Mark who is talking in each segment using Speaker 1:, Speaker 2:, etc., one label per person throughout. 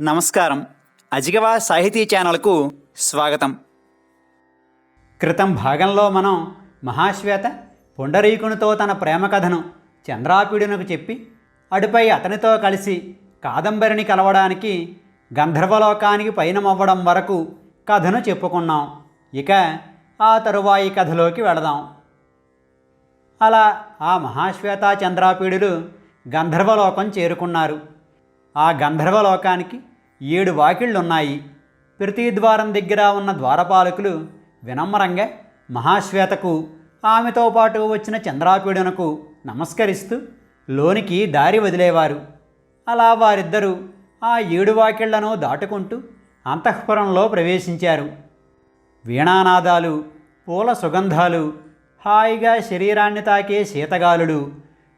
Speaker 1: నమస్కారం. అజిగవా సాహితీ ఛానల్కు స్వాగతం. క్రితం భాగంలో మనం మహాశ్వేత పుండరీకునితో తన ప్రేమ కథను చంద్రాపీడునకు చెప్పి అటుపై అతనితో కలిసి కాదంబరిని కలవడానికి గంధర్వలోకానికి పయనమవ్వడం వరకు కథను చెప్పుకున్నాం. ఇక ఆ తరువాయి కథలోకి వెళదాం. అలా ఆ మహాశ్వేత చంద్రాపీడులు గంధర్వలోకం చేరుకున్నారు. ఆ గంధర్వలోకానికి ఏడు వాకిళ్ళున్నాయి. ప్రతి ద్వారం దగ్గర ఉన్న ద్వారపాలకులు వినమ్రంగా మహాశ్వేతకు ఆమెతో పాటు వచ్చిన చంద్రాపీడునకు నమస్కరిస్తూ లోనికి దారి వదిలేవారు. అలా వారిద్దరూ ఆ ఏడు వాకిళ్ళను దాటుకుంటూ అంతఃపురంలో ప్రవేశించారు. వీణానాదాలు పూల సుగంధాలు హాయిగా శరీరాన్ని తాకే శీతగాలుడు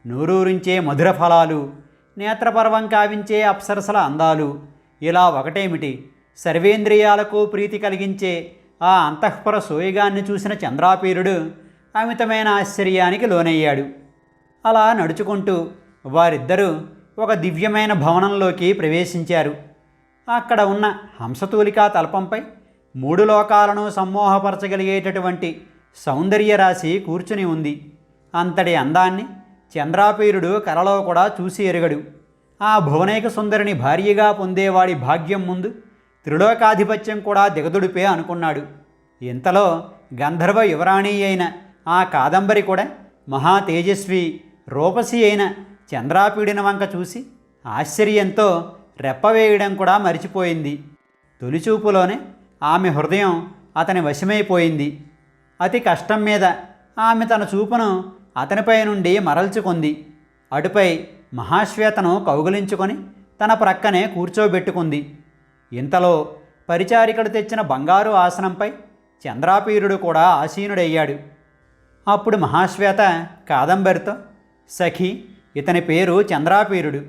Speaker 1: నూరూరించే మధుర ఫలాలు నేత్రపర్వం కావించే అప్సరసల అందాలు. ఇలా ఒకటేమిటి? సర్వేంద్రియాలకు ప్రీతి కలిగించే ఆ అంతఃపుర సోయగాన్ని చూసిన చంద్రాపీరుడు అమితమైన ఆశ్చర్యానికి లోనయ్యాడు. అలా నడుచుకుంటూ వారిద్దరూ ఒక దివ్యమైన భవనంలోకి ప్రవేశించారు. అక్కడ ఉన్న హంసతూలికా తల్పంపై మూడు లోకాలను సమ్మోహపరచగలిగేటటువంటి సౌందర్య రాశి కూర్చుని ఉంది. అంతటి అందాన్ని చంద్రాపీరుడు కలలో కూడా చూసి ఎరుగడు. ఆ భువనేక సుందరిని భార్యగా పొందేవాడి భాగ్యం ముందు త్రిలోకాధిపత్యం కూడా దిగదుడిపే అనుకున్నాడు. ఇంతలో గంధర్వ యువరాణి అయిన ఆ కాదంబరి కూడా మహా తేజస్వి రూపసి అయిన చంద్రాపీడిన వంక చూసి ఆశ్చర్యంతో రెప్పవేయడం కూడా మరిచిపోయింది. తొలిచూపులోనే ఆమె హృదయం అతని వశమైపోయింది. అతి కష్టం మీద ఆమె తన చూపును అతనిపై నుండి మరల్చుకుంది. అటుపై మహాశ్వేతను కౌగిలించుకొని తన ప్రక్కనే కూర్చోబెట్టుకుంది. ఇంతలో పరిచారికడు తెచ్చిన బంగారు ఆసనంపై చంద్రాపీరుడు కూడా ఆసీనుడయ్యాడు. అప్పుడు మహాశ్వేత కాదంబరితో సఖి ఇతని పేరు చంద్రాపీరుడు.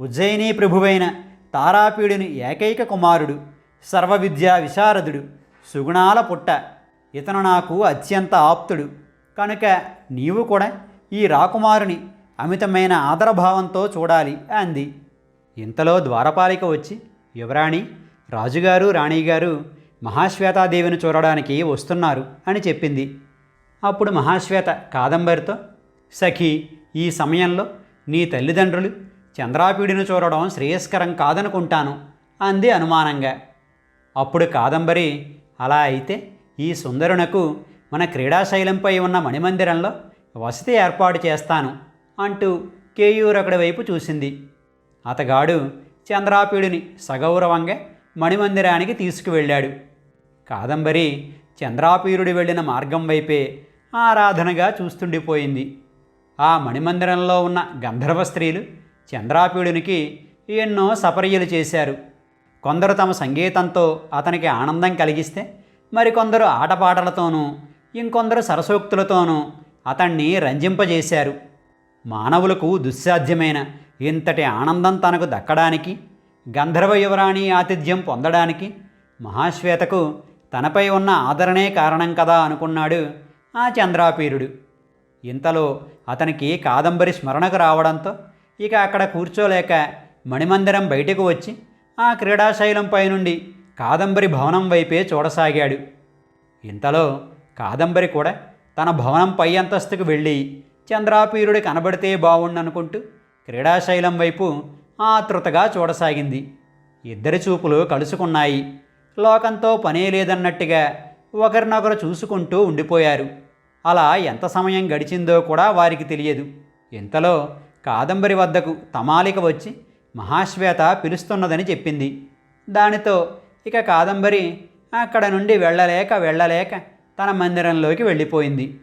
Speaker 1: ఉజ్జయిని ప్రభువైన తారాపీడుని ఏకైక కుమారుడు. సర్వవిద్యా విశారదుడు. సుగుణాల పుట్ట. ఇతను నాకు అత్యంత ఆప్తుడు. కనుక నీవు కూడా ఈ రాకుమారుని అమితమైన ఆదరభావంతో చూడాలి అంది. ఇంతలో ద్వారపాలిక వచ్చి యువరాణి రాజుగారు రాణిగారు మహాశ్వేతాదేవిని చూడడానికి వస్తున్నారు అని చెప్పింది. అప్పుడు మహాశ్వేత కాదంబరితో సఖి ఈ సమయంలో నీ తల్లిదండ్రులు చంద్రాపీడిని చూడడం శ్రేయస్కరం కాదనుకుంటాను అంది అనుమానంగా. అప్పుడు కాదంబరి అలా అయితే ఈ సుందరునకు మన క్రీడాశైలంపై ఉన్న మణిమందిరంలో వసతి ఏర్పాటు చేస్తాను అంటూ కేయూరొకడి వైపు చూసింది. అతగాడు చంద్రాపీడిని సగౌరవంగా మణిమందిరానికి తీసుకువెళ్ళాడు. కాదంబరి చంద్రాపీరుడు వెళ్ళిన మార్గం వైపే ఆరాధనగా చూస్తుండిపోయింది. ఆ మణిమందిరంలో ఉన్న గంధర్వ స్త్రీలు చంద్రాపీడునికి ఎన్నో సపర్యలు చేశారు. కొందరు తమ సంగీతంతో అతనికి ఆనందం కలిగిస్తే మరికొందరు ఆటపాటలతోనూ ఇంకొందరు సరసోక్తులతోనూ అతన్ని రంజింపజేశారు. మానవులకు దుస్సాధ్యమైన ఇంతటి ఆనందం తనకు దక్కడానికి గంధర్వ యువరాణి ఆతిథ్యం పొందడానికి మహాశ్వేతకు తనపై ఉన్న ఆదరణే కారణం కదా అనుకున్నాడు ఆ చంద్రాపీరుడు. ఇంతలో అతనికి కాదంబరి స్మరణకు రావడంతో ఇక అక్కడ కూర్చోలేక మణిమందిరం బయటకు వచ్చి ఆ క్రీడాశైలంపై నుండి కాదంబరి భవనం వైపే చూడసాగాడు. ఇంతలో కాదంబరి కూడా తన భవనం పై అంతస్తుకు వెళ్ళి చంద్రాపీరుడి కనబడితే బావుండనుకుంటూ క్రీడాశైలం వైపు ఆతృతగా చూడసాగింది. ఇద్దరి చూపులు కలుసుకున్నాయి. లోకంతో పనే లేదన్నట్టుగా ఒకరినొకరు చూసుకుంటూ ఉండిపోయారు. అలా ఎంత సమయం గడిచిందో కూడా వారికి తెలియదు. ఇంతలో కాదంబరి వద్దకు తమాలిక వచ్చి మహాశ్వేత పిలుస్తున్నదని చెప్పింది. దానితో ఇక కాదంబరి అక్కడ నుండి వెళ్ళలేక వెళ్ళలేక తన మందిరంలోకి వెళ్ళిపోయింది.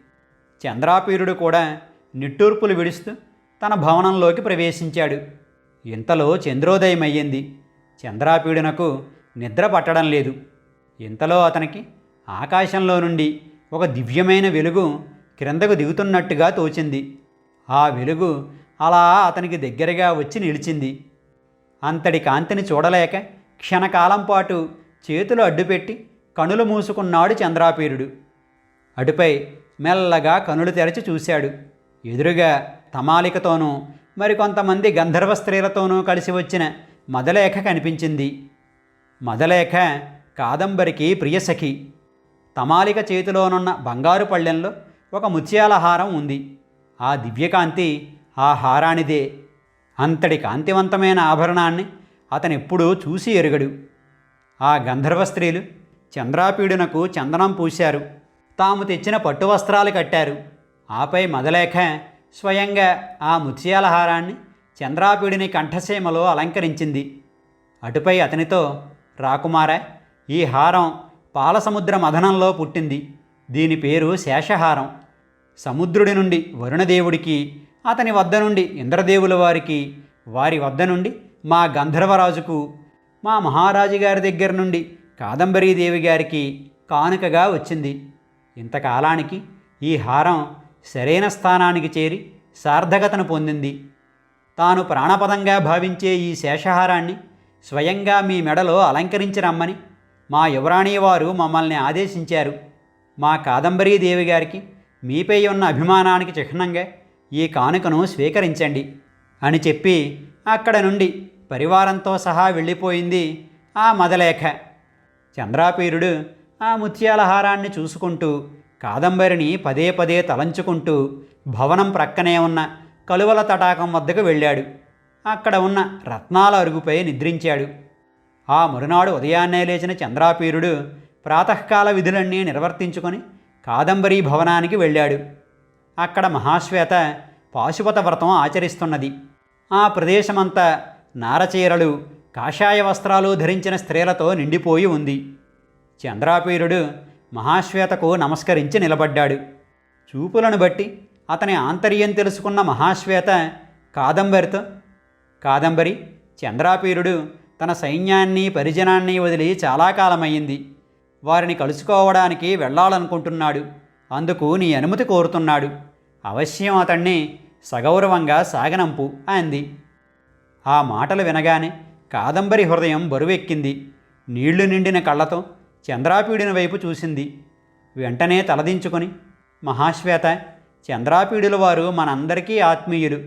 Speaker 1: చంద్రాపీరుడు కూడా నిట్టూర్పులు విడుస్తూ తన భవనంలోకి ప్రవేశించాడు. ఇంతలో చంద్రోదయం అయ్యింది. చంద్రాపీడునకు నిద్ర పట్టడం లేదు. ఇంతలో అతనికి ఆకాశంలో నుండి ఒక దివ్యమైన వెలుగు క్రిందకు దిగుతున్నట్టుగా తోచింది. ఆ వెలుగు అలా అతనికి దగ్గరగా వచ్చి నిలిచింది. అంతటి కాంతిని చూడలేక క్షణకాలం పాటు చేతులు అడ్డుపెట్టి కనులు మూసుకున్నాడు చంద్రాపీరుడు. అటుపై మెల్లగా కనులు తెరచి చూశాడు. ఎదురుగా తమాలికతోనూ మరికొంతమంది గంధర్వ స్త్రీలతోనూ కలిసి వచ్చిన మదలేఖ కనిపించింది. మదలేఖ కాదంబరికి ప్రియసఖి తమాలిక చేతిలోనున్న బంగారు పళ్ళెంలో ఒక ముత్యాల హారం ఉంది. ఆ దివ్యకాంతి ఆ హారానిదే. అంతటి కాంతివంతమైన ఆభరణాన్ని అతనెప్పుడూ చూసి ఎరుగడు. ఆ గంధర్వ స్త్రీలు చంద్రాపీడునకు చందనం పూశారు. తాము తెచ్చిన పట్టు వస్త్రాలు కట్టారు. ఆపై మదలేఖ స్వయంగా ఆ ముత్యాల హారాన్ని చంద్రాపీడిని కంఠసీమలో అలంకరించింది. అటుపై అతనితో రాకుమార ఈ హారం పాలసముద్ర మథనంలో పుట్టింది. దీని పేరు శేషహారం. సముద్రుడి నుండి వరుణదేవుడికి అతని వద్ద నుండి ఇంద్రదేవుల వారికి వారి వద్ద నుండి మా గంధర్వరాజుకు మా మహారాజు గారి దగ్గర నుండి కాదంబరీదేవి గారికి కానుకగా వచ్చింది. ఇంతకాలానికి ఈ హారం సరైన స్థానానికి చేరి సార్థకతను పొందింది. తాను ప్రాణపదంగా భావించే ఈ శేషహారాన్ని స్వయంగా మీ మెడలో అలంకరించి రమ్మని మా యువరాణి వారు మమ్మల్ని ఆదేశించారు. మా కాదంబరీదేవి గారికి మీపై ఉన్న అభిమానానికి చిహ్నంగా ఈ కానుకను స్వీకరించండి అని చెప్పి అక్కడ నుండి పరివారంతో సహా వెళ్ళిపోయింది ఆ మదలేఖ. చంద్రాపీరుడు ఆ ముత్యాల హారాన్ని చూసుకుంటూ కాదంబరిని పదే పదే తలంచుకుంటూ భవనం ప్రక్కనే ఉన్న కలువల తటాకం వద్దకు వెళ్ళాడు. అక్కడ ఉన్న రత్నాల అరుగుపై నిద్రించాడు. ఆ మరునాడు ఉదయాన్నే లేచిన చంద్రాపీరుడు ప్రాతకాల విధులన్నీ నిర్వర్తించుకొని కాదంబరీ భవనానికి వెళ్ళాడు. అక్కడ మహాశ్వేత పాశుపత వ్రతం ఆచరిస్తున్నది. ఆ ప్రదేశమంతా నారచీరలు కాషాయ వస్త్రాలు ధరించిన స్త్రీలతో నిండిపోయి ఉంది. చంద్రాపీరుడు మహాశ్వేతకు నమస్కరించి నిలబడ్డాడు. చూపులను బట్టి అతని ఆంతర్యం తెలుసుకున్న మహాశ్వేత కాదంబరితో కాదంబరి చంద్రాపీరుడు తన సైన్యాన్ని పరిజనాన్ని వదిలి చాలా కాలమయ్యింది. వారిని కలుసుకోవడానికి వెళ్ళాలనుకుంటున్నాడు అందుకు నీ అనుమతి కోరుతున్నాడు. అవశ్యం అతన్ని సగౌరవంగా సాగనంపు అంది. ఆ మాటలు వినగానే కాదంబరి హృదయం బరువెక్కింది. నీళ్ళు నిండిన కళ్ళతో చంద్రాపీడిని వైపు చూసింది. వెంటనే తలదించుకొని మహాశ్వేత చంద్రాపీడుల వారు మనందరికీ ఆత్మీయులు.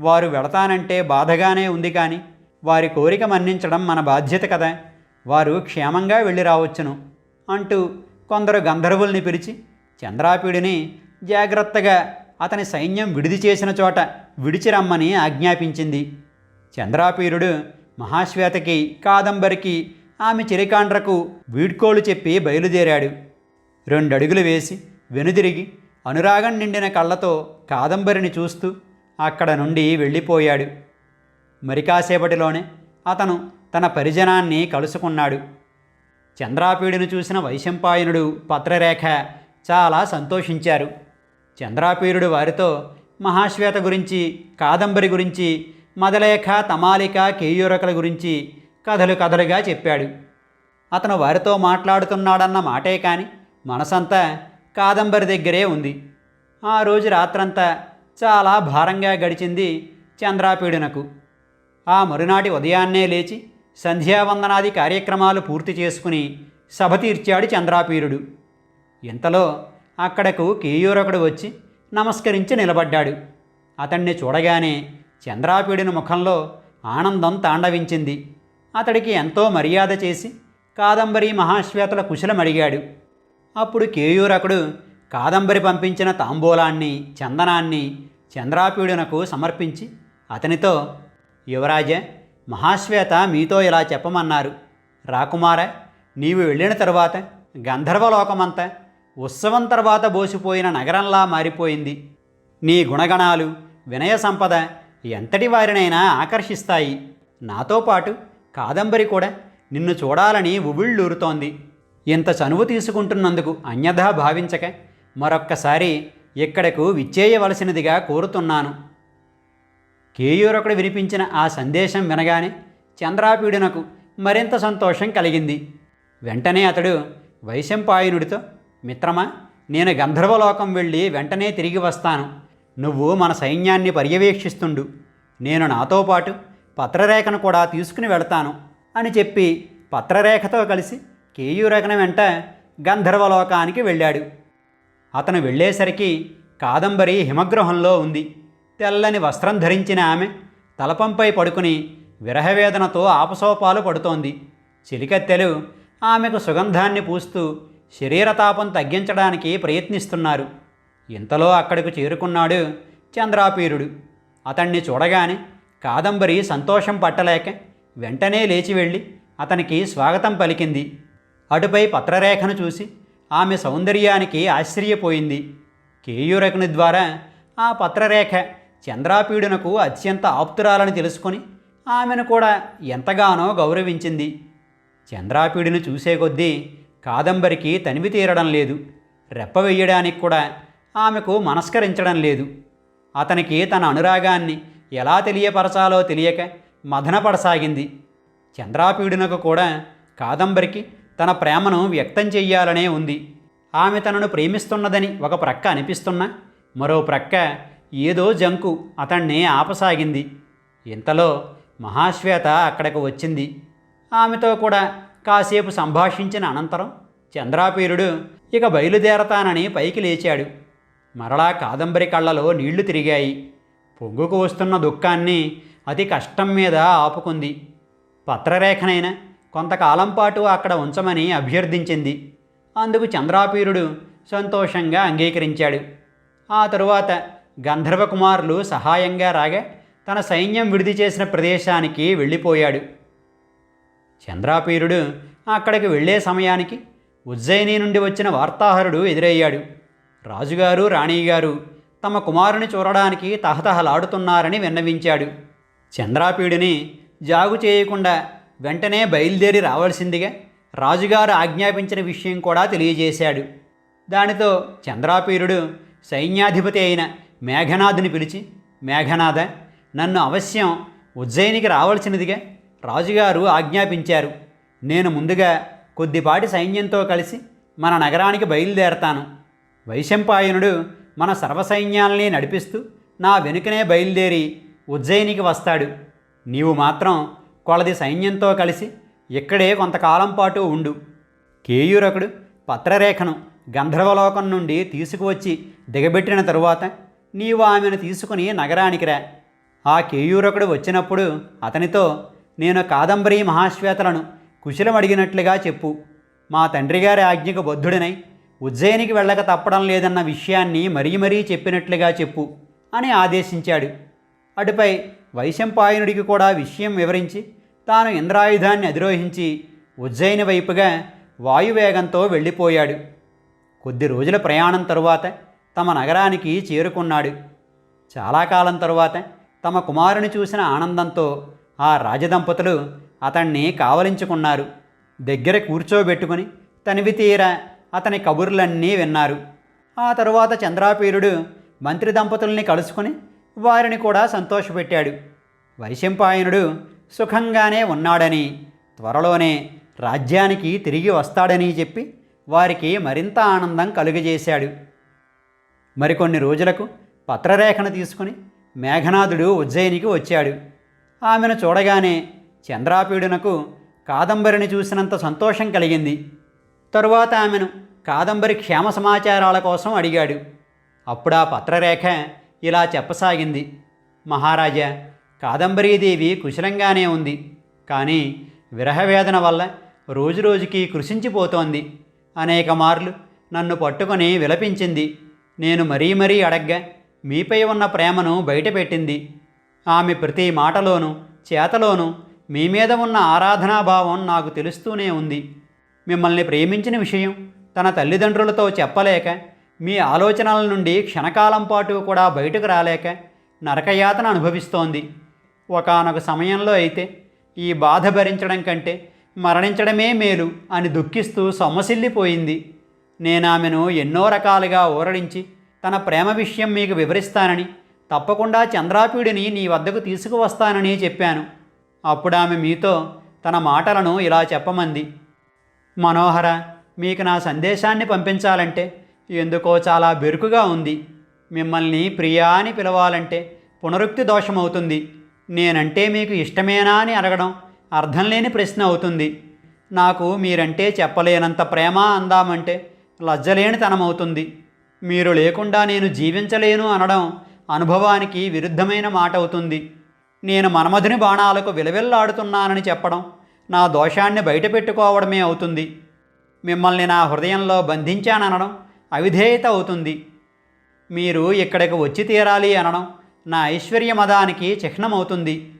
Speaker 1: వారు వెళతానంటే బాధగానే ఉంది కానీ వారి కోరిక మన్నించడం మన బాధ్యత కదా. వారు క్షేమంగా వెళ్ళి రావచ్చును అంటూ కొందరు గంధర్వుల్ని పిలిచి చంద్రాపీడిని జాగ్రత్తగా అతని సైన్యం విడిది చేసిన చోట విడిచి రమ్మని ఆజ్ఞాపించింది. చంద్రాపీరుడు మహాశ్వేతకి కాదంబరికి ఆమె చిరికాండ్రకు వీడ్కోలు చెప్పి బయలుదేరాడు. రెండడుగులు వేసి వెనుదిరిగి అనురాగం నిండిన కళ్ళతో కాదంబరిని చూస్తూ అక్కడ నుండి వెళ్ళిపోయాడు. మరి కాసేపటిలోనే అతను తన పరిజనాన్ని కలుసుకున్నాడు. చంద్రాపీడును చూసిన వైశంపాయనుడు పత్రరేఖ చాలా సంతోషించారు. చంద్రాపీరుడు వారితో మహాశ్వేత గురించి కాదంబరి గురించి మదలేఖ తమాలిక కేయూరకల గురించి కథలు కథలుగా చెప్పాడు. అతను వారితో మాట్లాడుతున్నాడన్న మాటే కాని మనసంతా కాదంబరి దగ్గరే ఉంది. ఆ రోజు రాత్రంతా చాలా భారంగా గడిచింది చంద్రాపీడునకు. ఆ మరునాటి ఉదయాన్నే లేచి సంధ్యావందనాది కార్యక్రమాలు పూర్తి చేసుకుని సభ తీర్చాడు చంద్రాపీరుడు. ఇంతలో అక్కడకు కేయూరకుడు వచ్చి నమస్కరించి నిలబడ్డాడు. అతన్ని చూడగానే చంద్రాపీడుని ముఖంలో ఆనందం తాండవించింది. అతడికి ఎంతో మర్యాద చేసి కాదంబరి మహాశ్వేతల కుశలం అడిగాడు. అప్పుడు కేయూరకుడు కాదంబరి పంపించిన తాంబూలాన్ని చందనాన్ని చంద్రాపీడునకు సమర్పించి అతనితో యువరాజ మహాశ్వేత మీతో ఇలా చెప్పమన్నారు. రాకుమార నీవు వెళ్ళిన తరువాత గంధర్వలోకమంతా ఉత్సవం తర్వాత బోసిపోయిన నగరంలా మారిపోయింది. నీ గుణగణాలు వినయ సంపద ఎంతటి వారినైనా ఆకర్షిస్తాయి. నాతో పాటు కాదంబరి కూడా నిన్ను చూడాలని ఉబిళ్ళూరుతోంది. ఇంత చనువు తీసుకుంటున్నందుకు అన్యథా భావించక మరొక్కసారి ఇక్కడకు విచ్చేయవలసినదిగా కోరుతున్నాను. కేయూరొకడు వినిపించిన ఆ సందేశం వినగానే చంద్రాపీడునకు మరింత సంతోషం కలిగింది. వెంటనే అతడు వైశంపాయనుడితో మిత్రమా నేను గంధర్వలోకం వెళ్ళి వెంటనే తిరిగి వస్తాను. నువ్వు మన సైన్యాన్ని పర్యవేక్షిస్తుండు. నేను నాతో పాటు పత్రరేఖను కూడా తీసుకుని వెళతాను అని చెప్పి పత్రరేఖతో కలిసి కేయూరేఖన వెంట గంధర్వలోకానికి వెళ్ళాడు. అతను వెళ్ళేసరికి కాదంబరి హిమగృహంలో ఉంది. తెల్లని వస్త్రం ధరించిన ఆమె తలపంపై పడుకుని విరహవేదనతో ఆపసోపాలు పడుతోంది. చిలికత్తెలు ఆమెకు సుగంధాన్ని పూస్తూ శరీరతాపం తగ్గించడానికి ప్రయత్నిస్తున్నారు. ఇంతలో అక్కడికి చేరుకున్నాడు చంద్రాపీరుడు. అతన్ని చూడగానే కాదంబరి సంతోషం పట్టలేక వెంటనే లేచి వెళ్ళి అతనికి స్వాగతం పలికింది. అటుపై పత్రరేఖను చూసి ఆమె సౌందర్యానికి ఆశ్చర్యపోయింది. కేయూరకుని ద్వారా ఆ పత్రరేఖ చంద్రాపీడునకు అత్యంత ఆప్తురాలని తెలుసుకొని ఆమెను కూడా ఎంతగానో గౌరవించింది. చంద్రాపీడుని చూసే కొద్దీ కాదంబరికి తనివి తీరడం లేదు. రెప్ప వెయ్యడానికి కూడా ఆమెకు మనస్కరించడం లేదు. అతనికి తన అనురాగాన్ని ఎలా తెలియపరచాలో తెలియక మదనపడసాగింది. చంద్రాపీడునకు కూడా కాదంబరికి తన ప్రేమను వ్యక్తం చెయ్యాలనే ఉంది. ఆమె తనను ప్రేమిస్తున్నదని ఒక ప్రక్క అనిపిస్తున్నా మరో ప్రక్క ఏదో జంకు అతన్ని ఆపసాగింది. ఇంతలో మహాశ్వేత అక్కడికి వచ్చింది. ఆమెతో కూడా కాసేపు సంభాషించిన అనంతరం చంద్రాపీరుడు ఇక బయలుదేరతానని పైకి లేచాడు. మరలా కాదంబరి కళ్ళలో నీళ్ళు తిరిగాయి. పొంగుకు వస్తున్న దుఃఖాన్ని అతి కష్టం మీద ఆపుకుంది. పత్రరేఖనైనా కొంతకాలం పాటు అక్కడ ఉంచమని అభ్యర్థించింది. అందుకు చంద్రాపీరుడు సంతోషంగా అంగీకరించాడు. ఆ తరువాత గంధర్వకుమారులు సహాయంగా రాగా తన సైన్యం విడిది చేసిన ప్రదేశానికి వెళ్ళిపోయాడు. చంద్రాపీరుడు అక్కడికి వెళ్ళే సమయానికి ఉజ్జయిని నుండి వచ్చిన వార్తాహరుడు ఎదురయ్యాడు. రాజుగారు రాణిగారు తమ కుమారుని చూడడానికి తహతహలాడుతున్నారని విన్నవించాడు. చంద్రాపీడుని జాగు చేయకుండా వెంటనే బయలుదేరి రావాల్సిందిగా రాజుగారు ఆజ్ఞాపించిన విషయం కూడా తెలియజేశాడు. దానితో చంద్రాపీరుడు సైన్యాధిపతి అయిన మేఘనాథుని పిలిచి మేఘనాథ నన్ను అవశ్యం ఉజ్జయినికి రావాల్సినదిగా రాజుగారు ఆజ్ఞాపించారు. నేను ముందుగా కొద్దిపాటి సైన్యంతో కలిసి మన నగరానికి బయలుదేరతాను. వైశంపాయనుడు మన సర్వసైన్యాల్ని నడిపిస్తూ నా వెనుకనే బయలుదేరి ఉజ్జయినికి వస్తాడు. నీవు మాత్రం కొలది సైన్యంతో కలిసి ఇక్కడే కొంతకాలం పాటు ఉండు. కేయూరకుడు పత్రరేఖను గంధర్వలోకం నుండి తీసుకువచ్చి దిగబెట్టిన తరువాత నీవు ఆమెను తీసుకుని నగరానికి రా. ఆ కేయూరకుడు వచ్చినప్పుడు అతనితో నేను కాదంబరి మహాశ్వేతలను కుశలం అడిగినట్లుగా చెప్పు. మా తండ్రిగారి ఆజ్ఞకు బద్ధుడినై ఉజ్జయినికి వెళ్ళక తప్పడం లేదన్న విషయాన్ని మరీ మరీ చెప్పినట్లుగా చెప్పు అని ఆదేశించాడు. అటుపై వైశంపాయనుడికి కూడా విషయం వివరించి తాను ఇంద్రాయుధాన్ని అధిరోహించి ఉజ్జయిని వైపుగా వాయువేగంతో వెళ్ళిపోయాడు. కొద్ది రోజుల ప్రయాణం తరువాత తమ నగరానికి చేరుకున్నాడు. చాలా కాలం తరువాత తమ కుమారుని చూసిన ఆనందంతో ఆ రాజదంపతులు అతన్ని కావలించుకున్నారు. దగ్గర కూర్చోబెట్టుకుని తనివి తీర అతని కబుర్లన్నీ విన్నారు. ఆ తరువాత చంద్రాపీరుడు మంత్రి దంపతుల్ని కలుసుకుని వారిని కూడా సంతోషపెట్టాడు. వైశంపాయనుడు సుఖంగానే ఉన్నాడని త్వరలోనే రాజ్యానికి తిరిగి వస్తాడని చెప్పి వారికి మరింత ఆనందం కలుగజేశాడు. మరికొన్ని రోజులకు పత్రరేఖను తీసుకుని మేఘనాథుడు ఉజ్జయినికి వచ్చాడు. ఆమెను చూడగానే చంద్రాపీడునకు కాదంబరిని చూసినంత సంతోషం కలిగింది. తరువాత ఆమెను కాదంబరి క్షేమ సమాచారాల కోసం అడిగాడు. అప్పుడు ఆ పత్రరేఖ ఇలా చెప్పసాగింది. మహారాజా కాదంబరీదేవి కుశలంగానే ఉంది. కానీ విరహవేదన వల్ల రోజురోజుకి కృషించిపోతోంది అనేక మార్లు నన్ను పట్టుకొని విలపించింది. నేను మరీ మరీ అడగ్గా మీపై ఉన్న ప్రేమను బయటపెట్టింది. ఆమె ప్రతి మాటలోనూ చేతలోనూ మీ మీద ఉన్న ఆరాధనాభావం నాకు తెలుస్తూనే ఉంది. మిమ్మల్ని ప్రేమించిన విషయం తన తల్లిదండ్రులతో చెప్పలేక మీ ఆలోచనల నుండి క్షణకాలం పాటు కూడా బయటకు రాలేక నరకయాతన అనుభవిస్తోంది. ఒకానొక సమయంలో అయితే ఈ బాధ భరించడం కంటే మరణించడమే మేలు అని దుఃఖిస్తూ సొమ్మసిల్లిపోయింది. నేను ఆమెను ఎన్నో రకాలుగా ఊరడించి తన ప్రేమ విషయం మీకు వివరిస్తానని తప్పకుండా చంద్రాపీడిని నీ వద్దకు తీసుకువస్తానని చెప్పాను. అప్పుడు ఆమె మీతో తన మాటలను ఇలా చెప్పమంది. మనోహర మీకు నా సందేశాన్ని పంపించాలంటే ఎందుకో చాలా బెరుకుగా ఉంది. మిమ్మల్ని ప్రియా అని పిలవాలంటే పునరుక్తి దోషమవుతుంది. నేనంటే మీకు ఇష్టమేనా అని అడగడం అర్థం లేని ప్రశ్న అవుతుంది. నాకు మీరంటే చెప్పలేనంత ప్రేమ అందామంటే లజ్జలేనితనమవుతుంది. మీరు లేకుండా నేను జీవించలేను అనడం అనుభవానికి విరుద్ధమైన మాట అవుతుంది నేను మన్మధుని బాణాలకు విలవిల్లాడుతున్నానని చెప్పడం నా దోషాన్ని బయటపెట్టుకోవడమే అవుతుంది. మిమ్మల్ని నా హృదయంలో బంధించాననడం అవిధేయత అవుతుంది. మీరు ఇక్కడికి వచ్చి తీరాలి అనడం నా ఐశ్వర్య చిహ్నం చిహ్నమవుతుంది.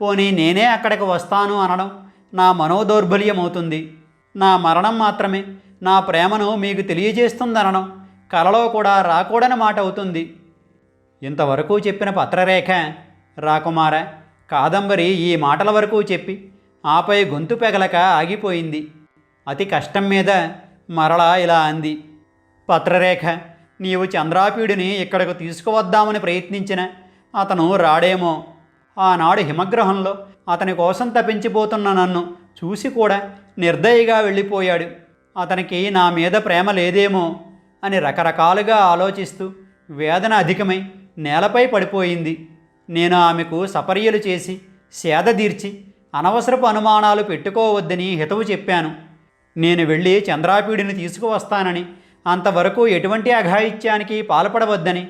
Speaker 1: పోనీ నేనే అక్కడికి వస్తాను అనడం నా మనోదౌర్బల్యం అవుతుంది నా మరణం మాత్రమే నా ప్రేమను మీకు తెలియజేస్తుందనడం కలలో కూడా రాకూడని మాట అవుతుంది. ఇంతవరకు చెప్పిన పత్రరేఖ రాకుమార కాదంబరి ఈ మాటల వరకు చెప్పి ఆపై గొంతు పెగలక ఆగిపోయింది. అతి కష్టం మీద మరలా ఇలా అంది. పత్రరేఖ నీవు చంద్రాపీడిని ఇక్కడకు తీసుకువద్దామని ప్రయత్నించిన అతను రాడేమో. ఆనాడు హిమగ్రహంలో అతని కోసం తప్పించిపోతున్న నన్ను చూసి కూడా నిర్దయగా వెళ్ళిపోయాడు. అతనికి నా మీద ప్రేమ లేదేమో అని రకరకాలుగా ఆలోచిస్తూ వేదన అధికమై నేలపై పడిపోయింది. నేను ఆమెకు సపర్యలు చేసి సేద తీర్చి అనవసరపు అనుమానాలు పెట్టుకోవద్దని హితవు చెప్పాను. నేను వెళ్ళి చంద్రాపీడిని తీసుకువస్తానని అంతవరకు ఎటువంటి అఘాయిత్యానికి పాల్పడవద్దని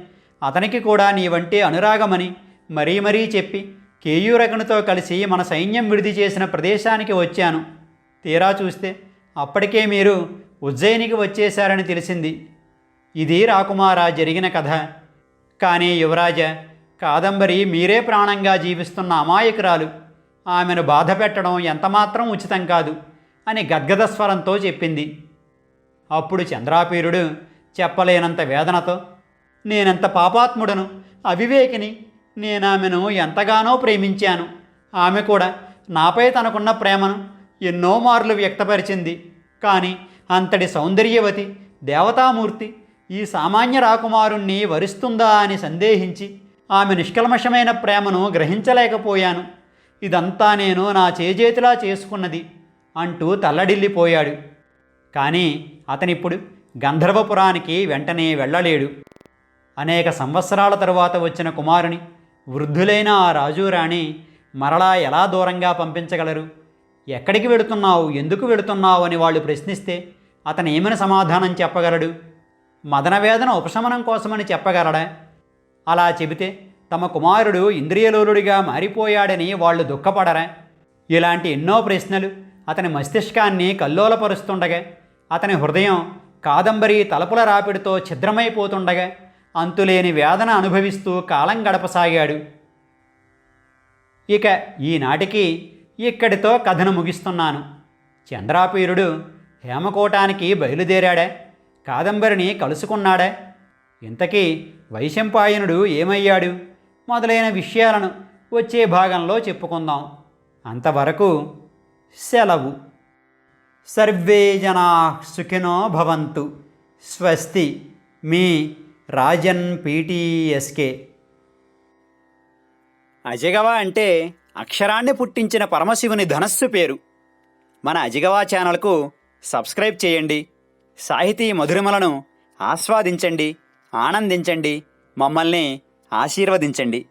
Speaker 1: అతనికి కూడా నీ వంటే అనురాగమని మరీ మరీ చెప్పి కేయూరకనుతో కలిసి మన సైన్యం విడిది చేసిన ప్రదేశానికి వచ్చాను. తీరా చూస్తే అప్పటికే మీరు ఉజ్జయినికి వచ్చేశారని తెలిసింది. ఇది రాకుమారా జరిగిన కథ. కానీ యువరాజ కాదంబరి మీరే ప్రాణంగా జీవిస్తున్న అమాయకురాలు. ఆమెను బాధ పెట్టడం ఎంతమాత్రం ఉచితం కాదు అని గద్గద స్వరంతో చెప్పింది. అప్పుడు చంద్రాపీరుడు చెప్పలేనంత వేదనతో నేనెంత పాపాత్ముడను అవివేకిని నేను ఆమెను ఎంతగానో ప్రేమించాను. ఆమె కూడా నాపై తనకున్న ప్రేమను ఎన్నో మార్లు వ్యక్తపరిచింది. కానీ అంతటి సౌందర్యవతి దేవతామూర్తి ఈ సామాన్య రాకుమారుణ్ణి వరిస్తుందా అని సందేహించి ఆమె నిష్కల్మషమైన ప్రేమను గ్రహించలేకపోయాను. ఇదంతా నేను నా చేజేతిలా చేసుకున్నది అంటూ తల్లడిల్లిపోయాడు. కానీ అతనిప్పుడు గంధర్వపురానికి వెంటనే వెళ్ళలేడు. అనేక సంవత్సరాల తరువాత వచ్చిన కుమారుని వృద్ధులైన ఆ రాజు రాణి మరలా ఎలా దూరంగా పంపించగలరు? ఎక్కడికి వెళుతున్నావు? ఎందుకు వెళుతున్నావు? అని వాళ్ళు ప్రశ్నిస్తే అతను ఏమని సమాధానం చెప్పగలడు? మదనవేదన ఉపశమనం కోసమని చెప్పగలడా? అలా చెబితే తమ కుమారుడు ఇంద్రియలోలుడిగా మారిపోయాడని వాళ్ళు దుఃఖపడరా? ఇలాంటి ఎన్నో ప్రశ్నలు అతని మస్తిష్కాన్ని కల్లోలపరుస్తుండగా అతని హృదయం కాదంబరి తలపుల రాపిడితో ఛిద్రమైపోతుండగా అంతులేని వేదన అనుభవిస్తూ కాలం గడపసాగాడు. ఇక ఈనాటికి ఇక్కడితో కథను ముగిస్తున్నాను. చంద్రాపీరుడు హేమకోటానికి బయలుదేరాడా? కాదంబరిని కలుసుకున్నాడా? ఇంతకీ వైశంపాయనుడు ఏమయ్యాడు? మొదలైన విషయాలను వచ్చే భాగంలో చెప్పుకుందాం. అంతవరకు సెలవు. సర్వే జనా సుఖినో భవంతు. స్వస్తి మీ రాజన్ పీటీఎస్కే. అజగవ అంటే అక్షరాన్ని పుట్టించిన పరమశివుని ధనస్సు పేరు. మన అజిగవా ఛానల్కు సబ్స్క్రైబ్ చేయండి. సాహితీ మధురిమలను ఆస్వాదించండి ఆనందించండి. మమ్మల్ని ఆశీర్వదించండి.